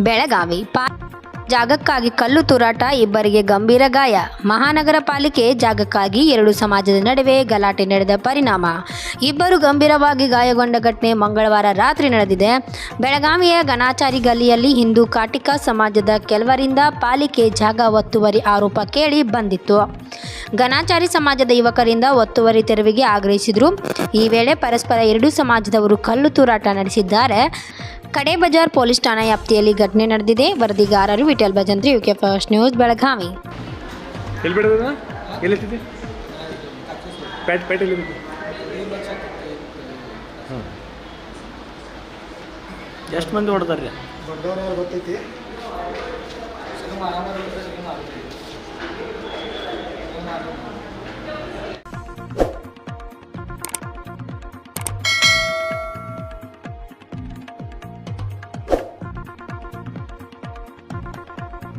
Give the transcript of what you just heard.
ಬೆಳಗಾವಿ ಪಾ ಜಾಗಕ್ಕಾಗಿ ಕಲ್ಲು ತೂರಾಟ, ಇಬ್ಬರಿಗೆ ಗಂಭೀರ ಗಾಯ. ಮಹಾನಗರ ಪಾಲಿಕೆ ಜಾಗಕ್ಕಾಗಿ ಎರಡು ಸಮಾಜದ ನಡುವೆ ಗಲಾಟೆ ನಡೆದ ಪರಿಣಾಮ. ಇಬ್ಬರು ಗಂಭೀರವಾಗಿ ಗಾಯಗೊಂಡ ಘಟನೆ ಮಂಗಳವಾರ ರಾತ್ರಿ ನಡೆದಿದೆ. ಬೆಳಗಾವಿಯ ಗಣಾಚಾರಿ ಗಲ್ಲಿಯಲ್ಲಿ ಹಿಂದೂ ಕಾಟಿಕ ಸಮಾಜದ ಕೆಲವರಿಂದ ಪಾಲಿಕೆ ಜಾಗ ಒತ್ತುವರಿ ಆರೋಪ ಕೇಳಿ ಬಂದಿತ್ತು. ಗಣಾಚಾರಿ ಸಮಾಜದ ಯುವಕರಿಂದ ಒತ್ತುವರಿ ತೆರವಿಗೆ ಆಗ್ರಹಿಸಿದರು. ಈ ವೇಳೆ ಪರಸ್ಪರ ಎರಡೂ ಸಮಾಜದವರು ಕಲ್ಲು ತೂರಾಟ ನಡೆಸಿದ್ದಾರೆ. ಕಡೆ ಬಜಾರ್ ಪೊಲೀಸ್ ಠಾಣಾ ವ್ಯಾಪ್ತಿಯಲ್ಲಿ ಘಟನೆ ನಡೆದಿದೆ. ವರದಿಗಾರರು Vithal Bhajantri UK first news Belagavi. ಎಲ್ಲಿ ಬಿಡೋದ ಎಲ್ಲಿರ್ತಿದ್ದೆ ಪ್ಯಾಟ್ ಪ್ಯಾಟ್ ಎಲ್ಲಿ ಹಾಂ ಎಷ್ಟು ಮಂದಿ ಹೊಡೆದಾರ ರೀ ದೊಡ್ಡವ್ರು ಯಾರು ಗೊತ್ತೈತಿ